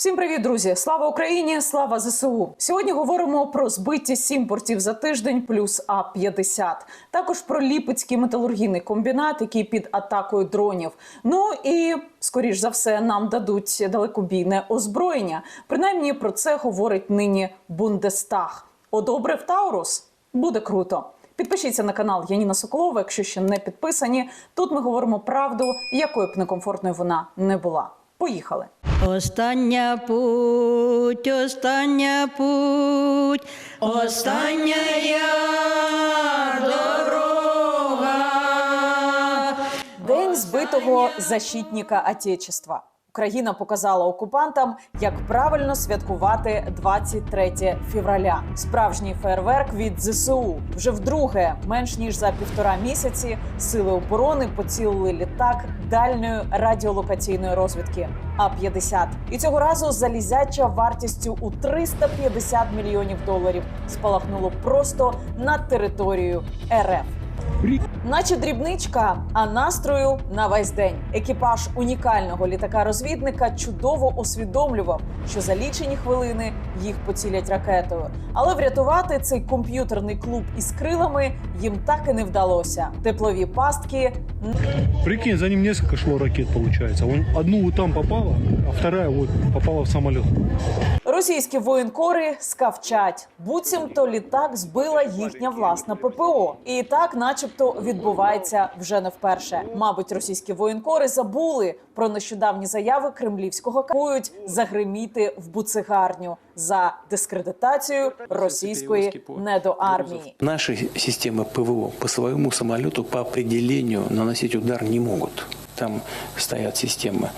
Всім привіт, друзі! Слава Україні! Слава ЗСУ! Сьогодні говоримо про збиті сім портів за тиждень плюс А 50 Також про Ліпецький металургійний комбінат, який під атакою дронів. Ну і скоріш за все нам дадуть далекобійне озброєння. Принаймні про це говорить нині Бундестаг. Одобрив Таурус? Буде круто. Підпишіться на канал Яніна Соколова, якщо ще не підписані. Тут ми говоримо правду, якою б некомфортною вона не була. Поїхали. Остання путь, остання путь, остання дорога. День збитого защитника Отечества. Україна показала окупантам, як правильно святкувати 23 февраля. Справжній фейерверк від ЗСУ. Вже вдруге, менш ніж за півтора місяці, сили оборони поцілили літак дальньої радіолокаційної розвідки А-50. І цього разу залізяча вартістю у 350 мільйонів доларів спалахнуло просто над територією РФ. Наче дрібничка, а настрою на весь день. Екіпаж унікального літака-розвідника чудово усвідомлював, що за лічені хвилини їх поцілять ракетою. Але врятувати цей комп'ютерний клуб із крилами їм так і не вдалося. Теплові пастки Прикинь, за ним несколько шло ракет, получается. Он одну там попала, а вторая вот попала в самолет. Російські воєнкори скавчать, буцімто літак збила їхня власна ППО, і так, начебто, відбувається вже не вперше. Мабуть, російські воєнкори забули про нещодавні заяви кремлівського кують загриміти в буцегарню за дискредитацію російської недоармії. Наши системы ПВО по своему самолету по определению наносить удар не могут Там стоят системы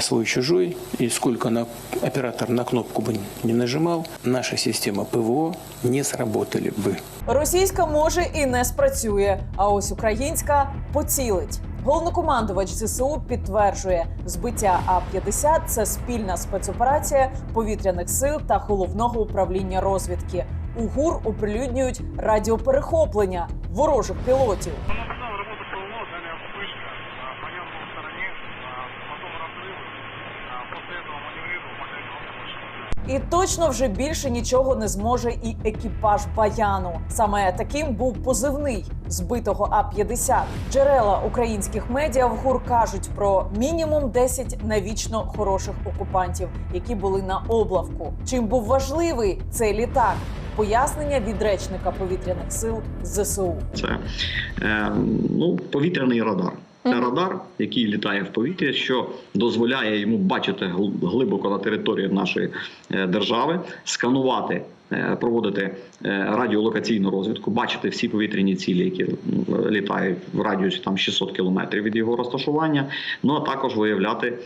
свой-чужой, и сколько на, оператор на кнопку бы не нажимал, наши системы ПВО не сработали бы. Російська може і не спрацює, а ось українська поцілить. Головнокомандувач ЗСУ підтверджує, збиття А-50 – це спільна спецоперація повітряних сил та головного управління розвідки. У ГУР оприлюднюють радіоперехоплення ворожих пілотів. І точно вже більше нічого не зможе і екіпаж Баяну. Саме таким був позивний збитого А-50. Джерела українських медіа в ГУР кажуть про мінімум 10 навічно хороших окупантів, які були на облавку. Чим був важливий цей літак? Пояснення від речника повітряних сил ЗСУ. Це е, ну, повітряний радар. Це радар, який літає в повітрі, що дозволяє йому бачити гл- глибоко на території нашої е, держави, сканувати, е, проводити е, радіолокаційну розвідку, бачити всі повітряні цілі, які літають в радіусі там 600 кілометрів від його розташування. Ну а також виявляти.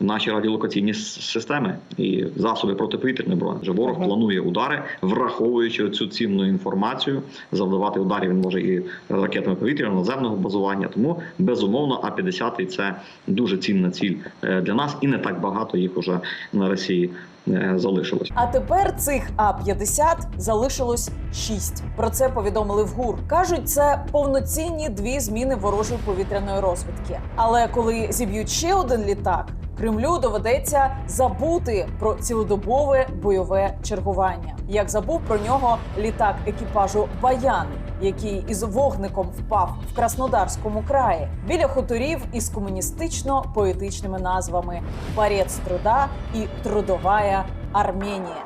Наші радіолокаційні системи і засоби протиповітряної оборони. Вже ворог планує удари, враховуючи цю цінну інформацію. Завдавати ударів він може і ракетами повітряного наземного базування. Тому безумовно, А 50 це дуже цінна ціль е, для нас, і не так багато їх уже на Росії е, залишилось. А тепер цих А-50 залишилось 6. Про це повідомили в ГУР. Кажуть, це повноцінні дві зміни ворожої повітряної розвідки. Але коли зіб'ють ще один літак, Кремлю доведеться забути про цілодобове бойове чергування. Як забув про нього літак екіпажу Баян, який із вогником впав в Краснодарському краї біля хуторів із комуністично-поетичними назвами Парець труда і Трудовая Арменія.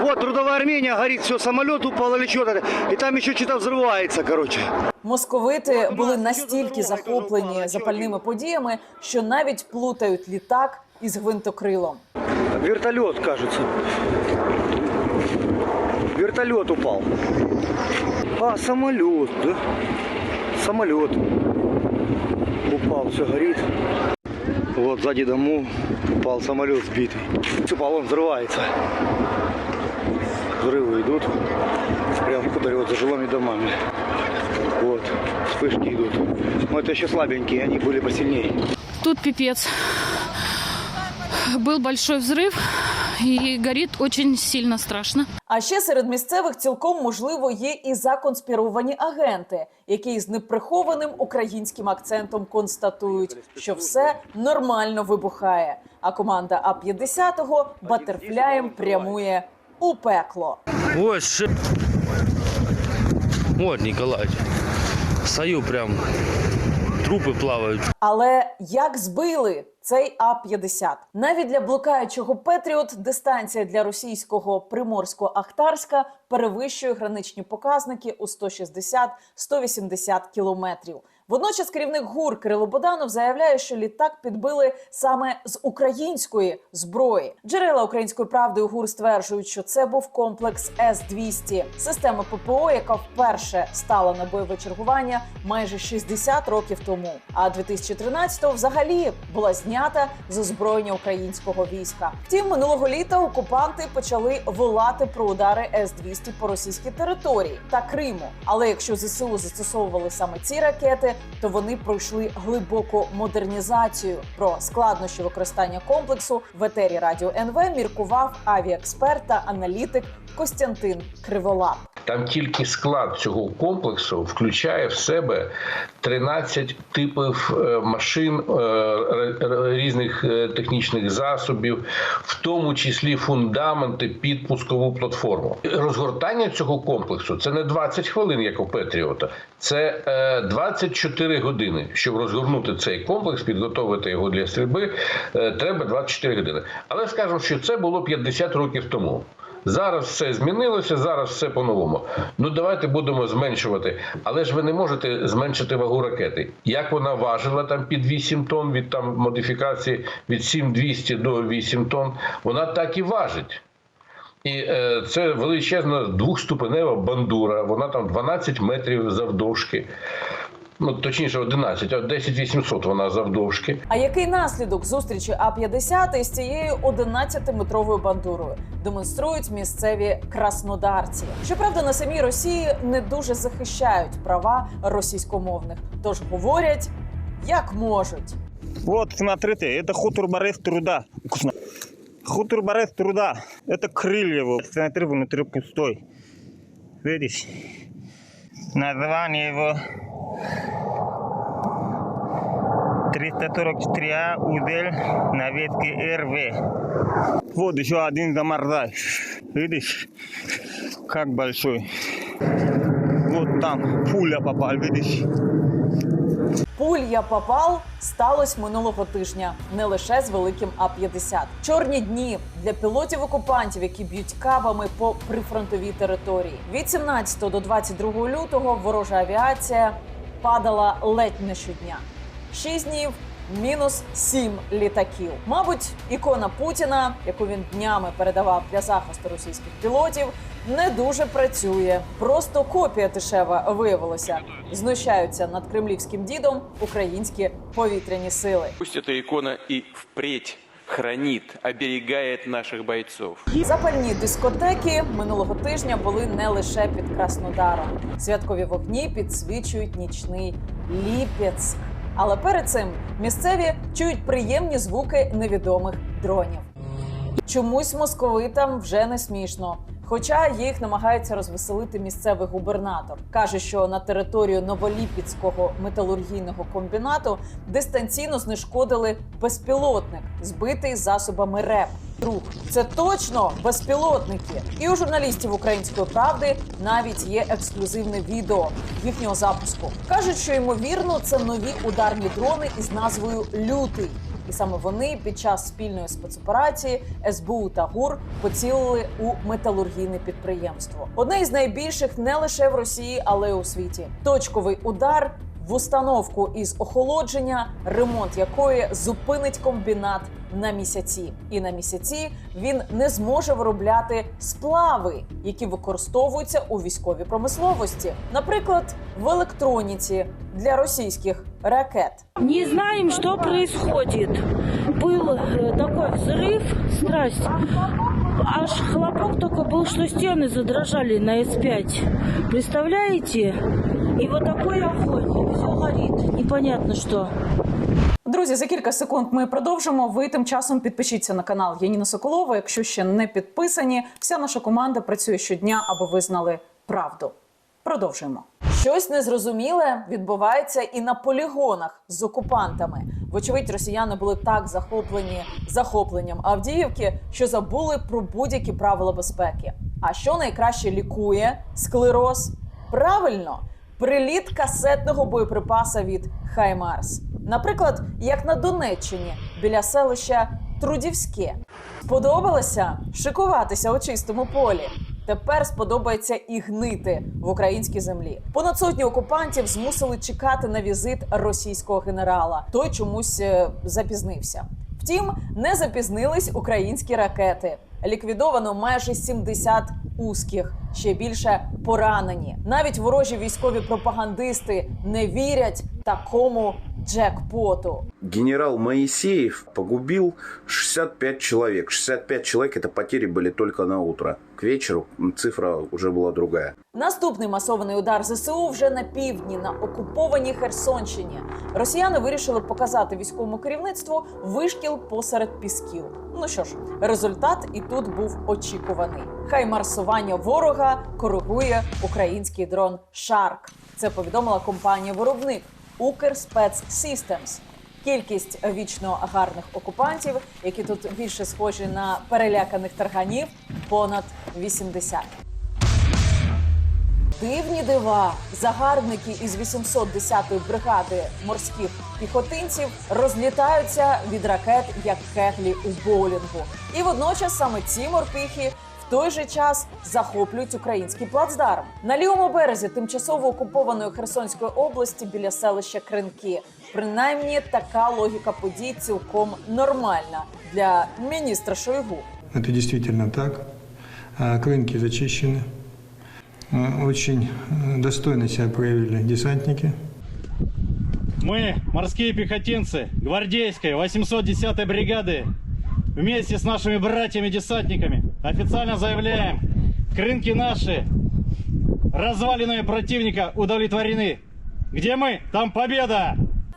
Вот трудовая Армения горит, все, самолет упал или что-то. И там еще что-то взрывается, короче. Московити були настільки захоплені запальними подіями, що навіть плутають літак із гвинтокрилом. Вертолет, кажется. Вертолет упал. А, самолет, да? Самолет. Упал, все горит. Вот сзади дому упал самолет сбитый. Упал, он взрывается. Взрывы идут. Прям в хуторе вот за жилыми домами. Вот, вспышки идут. Но это еще слабенькие, они были посильнее. Тут пипец. Был большой взрыв, и горит очень сильно страшно. А ще серед місцевих цілком можливо є і законспіровані агенти, які з неприхованим українським акцентом констатують, що все нормально вибухає. А команда А 50 батерфляєм прямує у пекло. Вот, ше... вот, Николай. Стою прям, трупы плавают. Але як збили цей А-50? Навіть для блукаючого Петріот дистанція для російського приморсько-ахтарська перевищує граничні показники у 160-180 кілометрів. Водночас керівник ГУР Кирило Боданов заявляє, що літак підбили саме з української зброї. Джерела української правди у ГУР стверджують, що це був комплекс С-200, система ППО, яка вперше стала на бойове чергування майже 60 років тому. А 2013-го взагалі була знята з озброєння українського війська. Втім, минулого літа окупанти почали волати про удари С-200 по російській території та Криму. Але якщо ЗСУ застосовували саме ці ракети, то вони пройшли глибоку модернізацію. Про складнощі використання комплексу в етері радіо НВ міркував авіаексперт та аналітик Костянтин Криволап. Там тільки склад цього комплексу включає в себе 13 типів е, машин е, різних е, технічних засобів, в тому числі фундаменти під пускову платформу. Розгортання цього комплексу це не 20 хвилин, як у Петріота, це е, 24 години. Щоб розгорнути цей комплекс, підготовити його для стрільби, треба 24 години. Але скажемо, що це було 50 років тому. Зараз все змінилося, зараз все по-новому. Ну давайте будемо зменшувати. Але ж ви не можете зменшити вагу ракети. Як вона важила там під 8 тонн від там модифікації від 7200 до 8 тонн, вона так і важить. І е, це величезна двохступенева бандура. Вона там 12 метрів завдовжки. Ну точніше, 11, а 10 800 вона завдовжки. А який наслідок зустрічі А-50 із цією 11-метровою бандурою демонструють місцеві краснодарці? Щоправда, на самій Росії не дуже захищають права російськомовних, тож говорять як можуть. Вот, смотрите, это хутор Борис труда. Вкусно. Хутор Борис труда. Это крылья его. Смотри, внутри пустой. Видишь? Название его 344А узель на ветке РВ. Вот еще один заморзай. Видишь, как большой. Вот там пуля попал, видишь? Пулья попал сталося минулого тижня не лише з великим А-50. Чорні дні для пілотів окупантів, які б'ють кабами по прифронтовій території. Від 17 до 22 лютого ворожа авіація падала ледь не щодня. Шість днів. Мінус сім літаків. Мабуть, ікона Путіна, яку він днями передавав для захисту російських пілотів, не дуже працює. Просто копія дешева виявилося. Знущаються над кремлівським дідом українські повітряні сили. Пусть эта икона и впредь хранит, оберігає наших бойців. Запальні дискотеки минулого тижня були не лише під Краснодаром. Святкові вогні підсвічують нічний Ліпецьк. Але перед цим місцеві чують приємні звуки невідомих дронів. Чомусь московитам вже не смішно. Хоча їх намагається розвеселити місцевий губернатор. Каже, що на територію Новоліпіцького металургійного комбінату дистанційно знешкодили безпілотник, збитий засобами РЕП. Друг, це точно безпілотники. І у журналістів української правди навіть є ексклюзивне відео їхнього запуску. кажуть, що ймовірно це нові ударні дрони із назвою Лютий. І саме вони під час спільної спецоперації СБУ та ГУР поцілили у металургійне підприємство. Одне із найбільших не лише в Росії, але й у світі. Точковий удар в установку із охолодження, ремонт якої зупинить комбінат на місяці. І на місяці він не зможе виробляти сплави, які використовуються у військовій промисловості, наприклад, в електроніці для російських ракет. Не знаем, что происходит. Был э, такой взрыв, страсть. Аж хлопок только был, что стены задрожали на С5. Представляете? И вот такой огонь, все горит. Непонятно что. Друзі, за кілька секунд ми продовжимо. Ви тим часом підпишіться на канал Яніна Соколова. Якщо ще не підписані, вся наша команда працює щодня, аби ви знали правду. Продовжуємо. Щось незрозуміле відбувається і на полігонах з окупантами. Вочевидь, росіяни були так захоплені захопленням Авдіївки, що забули про будь-які правила безпеки. А що найкраще лікує склероз? Правильно, приліт касетного боєприпаса від Хаймарс. Наприклад, як на Донеччині біля селища Трудівське. Сподобалося шикуватися у чистому полі. Тепер сподобається і гнити в українській землі. Понад сотню окупантів змусили чекати на візит російського генерала. Той чомусь е, запізнився. Втім, не запізнились українські ракети. Ліквідовано майже 70 узких, ще більше поранені. Навіть ворожі військові пропагандисти не вірять такому джекпоту. Генерал Моисеев погубил 65 человек. 65 человек это потери были только на утро. К вечеру цифра уже была другая. Наступний масований удар ЗСУ вже на півдні на окупованій Херсонщині. Росіяни вирішили показати військовому керівництву вишкіл посеред пісків. Ну що ж, результат і тут був очікуваний. Хай марсування ворога коригує український дрон Шарк. Це повідомила компанія-виробник Укрспецсістемс. Кількість вічно гарних окупантів, які тут більше схожі на переляканих тарганів, понад 80. Дивні дива. Загарбники із 810-ї бригади морських піхотинців розлітаються від ракет як кеглі у боулінгу. І водночас саме ці морпіхи в той же час захоплюють український плацдарм на лівому березі тимчасово окупованої Херсонської області біля селища Кринки. Принаймні така логіка подій цілком нормальна для міністра Шойгу. Это действительно так. А, Крынки зачищены. А, Очень э, достойно себя проявили десантники. Мы, морские пехотинцы гвардейской 810-й бригады, вместе с нашими братьями-десантниками официально заявляем, крынки наши, развалины противника удовлетворены. Где мы, там победа!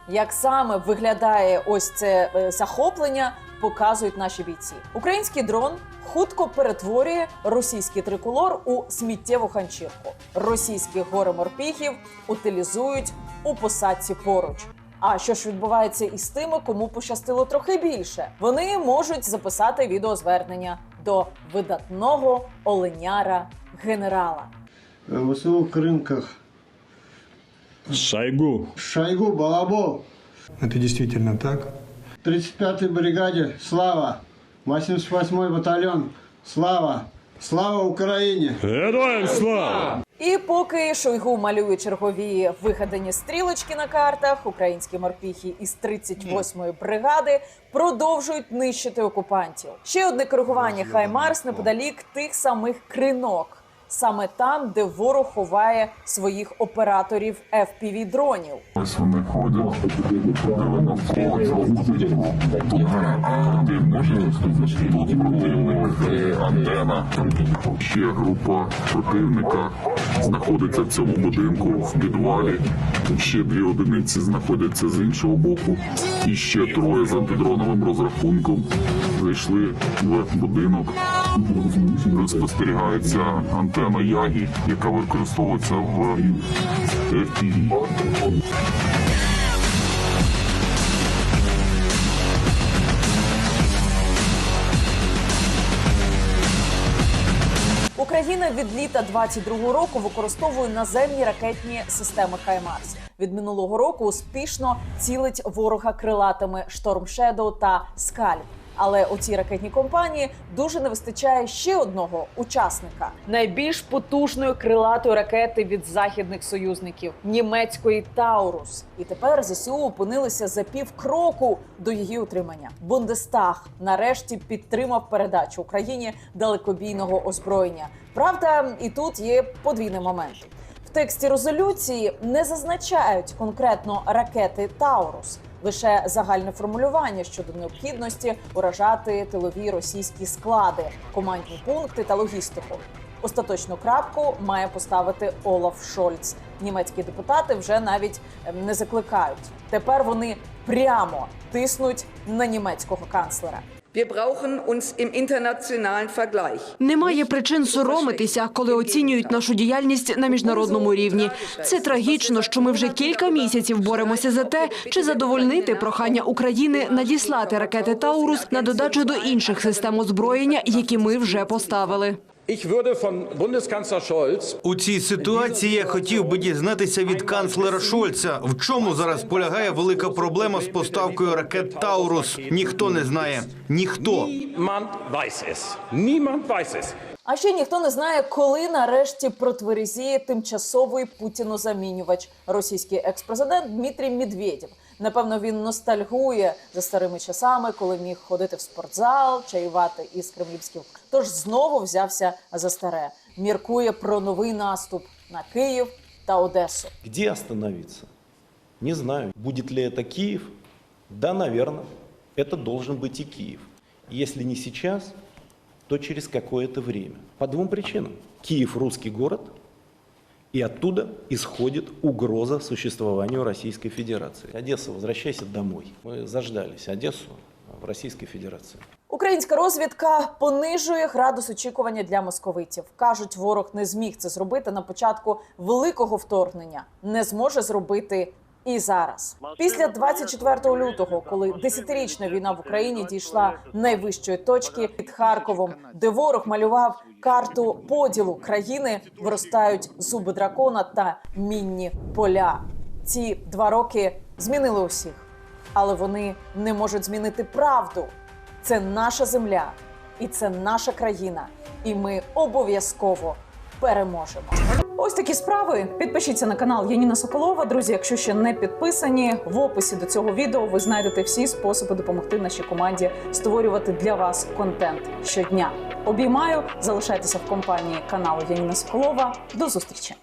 Як саме виглядає ось це е, захоплення, показують наші бійці. Український дрон хутко перетворює російський триколор у сміттєву ханчірку. Російських горе-морпіхів утилізують у посадці поруч. А що ж відбувається із тими, кому пощастило трохи більше? Вони можуть записати відеозвернення до видатного оленяра генерала. В Крынках. Шойгу. Шойгу, Балабол. Это действительно так. 35-й бригаде Слава. 88-й батальон Слава. Слава Україні! Героям слава! І поки Шойгу малює чергові вигадані стрілочки на картах, українські морпіхи із 38-ї бригади продовжують нищити окупантів. Ще одне коригування Хаймарс неподалік тих самих кринок. Саме там, де ворог ховає своїх операторів fpv дронів. Ось вони ходять, противник, е, антена. Ще група противника знаходиться в цьому будинку в підвалі. Ще дві одиниці знаходяться з іншого боку. І ще троє з антидроновим розрахунком зайшли в будинок. Спостерігається антена Ягі, яка використовується в FPV. Україна від літа 22-го року використовує наземні ракетні системи Хаймарс. Від минулого року успішно цілить ворога крилатими Storm Shadow та Скальп. Але у цій ракетній компанії дуже не вистачає ще одного учасника найбільш потужної крилатої ракети від західних союзників німецької Таурус. І тепер ЗСУ опинилися за пів кроку до її утримання. Бундестаг нарешті підтримав передачу Україні далекобійного озброєння. Правда, і тут є подвійний момент. В тексті резолюції не зазначають конкретно ракети Таурус, лише загальне формулювання щодо необхідності уражати тилові російські склади, командні пункти та логістику. Остаточну крапку має поставити Олаф Шольц. Німецькі депутати вже навіть ем, не закликають. Тепер вони прямо тиснуть на німецького канцлера. Немає причин соромитися, коли оцінюють нашу діяльність на міжнародному рівні. Це трагічно, що ми вже кілька місяців боремося за те, чи задовольнити прохання України надіслати ракети Таурус на додачу до інших систем озброєння, які ми вже поставили. У цій ситуації я хотів би дізнатися від канцлера Шольца, в чому зараз полягає велика проблема з поставкою ракет Таурус. Ніхто не знає. Ніхто. А ще ніхто не знає, коли нарешті протверезіє тимчасовий путінозамінювач російський експрезидент Дмитрій Медведєв. Напевно, він ностальгує за старими часами, коли міг ходити в спортзал, чаювати із кремлівських. Тож знову взявся за старе. Міркує про новий наступ на Київ та Одесу. Где остановиться? Не знаю. Будет ли это Киев? Да, наверное. Это должен быть и Киев. Если не сейчас, то через какое-то время. По двум причинам. Киев – русский город, и оттуда исходит угроза существованию Российской Федерации. Одесса, возвращайся домой. Мы заждались Одессу в Российской Федерации. Українська розвідка понижує градус очікування для московитів. кажуть, ворог не зміг це зробити на початку великого вторгнення, не зможе зробити і зараз. Після 24 лютого, коли десятирічна війна в Україні дійшла найвищої точки під Харковом, де ворог малював карту поділу країни, виростають зуби дракона та мінні поля. Ці два роки змінили усіх, але вони не можуть змінити правду. Це наша земля, і це наша країна, і ми обов'язково переможемо. Ось такі справи. Підпишіться на канал Яніна Соколова. Друзі, якщо ще не підписані, в описі до цього відео ви знайдете всі способи допомогти нашій команді створювати для вас контент щодня. Обіймаю, залишайтеся в компанії каналу Яніна Соколова. До зустрічі!